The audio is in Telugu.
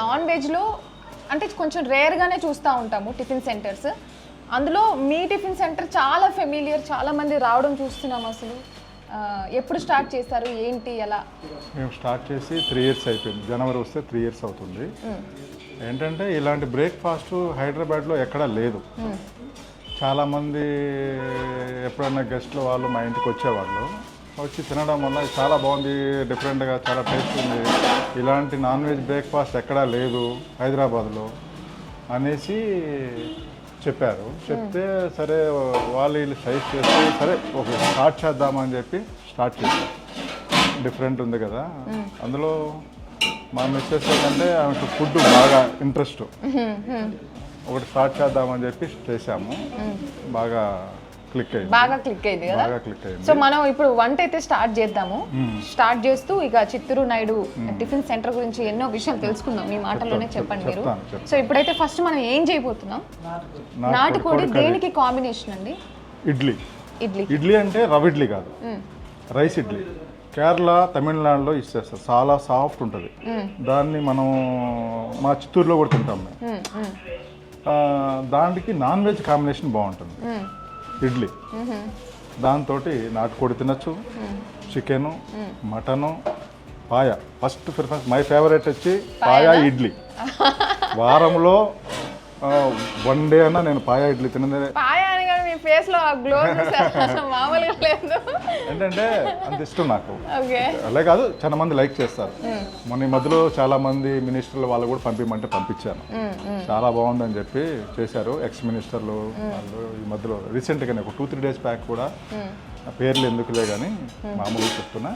నాన్ వెజ్లో అంటే కొంచెం రేర్గానే చూస్తూ ఉంటాము టిఫిన్ సెంటర్స్. అందులో మీ టిఫిన్ సెంటర్ చాలా ఫెమిలియర్ చాలా మంది రావడం చూస్తున్నాం అసలు. ఎప్పుడు స్టార్ట్ చేస్తారు ఏంటి? ఎలా? మేము స్టార్ట్ చేసి త్రీ ఇయర్స్ అయిపోయింది. జనవరి వస్తే త్రీ ఇయర్స్ అవుతుంది. ఏంటంటే ఇలాంటి బ్రేక్ఫాస్ట్ హైదరాబాద్లో ఎక్కడా లేదు. చాలామంది ఎప్పుడైనా గెస్ట్లు వాళ్ళు మా ఇంటికి వచ్చేవాళ్ళు. వచ్చి తినడం వల్ల చాలా బాగుంది డిఫరెంట్గా చాలా టేస్ట్ ఉంది. ఇలాంటి నాన్ వెజ్ బ్రేక్ఫాస్ట్ ఎక్కడా లేదు హైదరాబాద్లో అనేసి చెప్పారు. చెప్తే సరే వాళ్ళు వీళ్ళు సజెస్ట్ చేస్తే సరే ఓకే స్టార్ట్ చేద్దామని చెప్పి స్టార్ట్ చేశారు. డిఫరెంట్ ఉంది కదా. అందులో మా మిస్సెస్ ఏంటంటే ఆమెకు ఫుడ్ బాగా ఇంట్రెస్ట్ ఒకటి స్టార్ట్ చేద్దామని చెప్పి చేశాము. బాగా క్లిక్ అయింది. బాగా క్లిక్ అయింది కదా? బాగా క్లిక్ అయింది. సో మనం ఇప్పుడు వంట అయితే స్టార్ట్ చేద్దాము. స్టార్ట్ చేస్తూ ఇక చిత్తూరు నాయుడు టిఫిన్ సెంటర్ గురించి ఎన్నో విషయాలు తెలుసుకుందాం. మీ మాటల్లోనే చెప్పండి మీరు. సో ఇప్పుడైతే ఫస్ట్ మనం ఏం చేయబోతున్నాం? నాటుకోడి దేనికి కాంబినేషన్ అండి? ఇడ్లీ. ఇడ్లీ. ఇడ్లీ అంటే రవ ఇడ్లీ కాదు. రైస్ ఇడ్లీ. కేరళ తమిళనాడులో ఇచ్చేస్తారు చాలా సాఫ్ట్ ఉంటుంది. దాన్ని మనం మా చిత్తూరులో కూడా తింటాం మేము. దానికి నాన్ వెజ్ కాంబినేషన్ బాగుంటుంది. ఇడ్లీ. దాంతో నాటుకోడి తినచ్చు chicken mutton paya. First preference my favourite వచ్చి పాయ ఇడ్లీ. వారంలో వన్ డే అన్నా నేను పాయ ఇడ్లీ తినదే మీ ఫేస్లో గ్లో మామూలుగా లేదు. ఏంటంటే అంత ఇష్టం నాకు. అలా కాదు చాలా మంది లైక్ చేస్తారు. మొన్న ఈ మధ్యలో చాలా మంది మినిస్టర్లు వాళ్ళు కూడా పంపించమంటే పంపించాను. చాలా బాగుందని చెప్పి చేశారు ఎక్స్ మినిస్టర్లు వాళ్ళు ఈ మధ్యలో. రీసెంట్గానే ఒక టూ త్రీ డేస్ బ్యాక్ కూడా పేర్లు ఎందుకులే కానీ మామూలుగా చెప్తున్నా.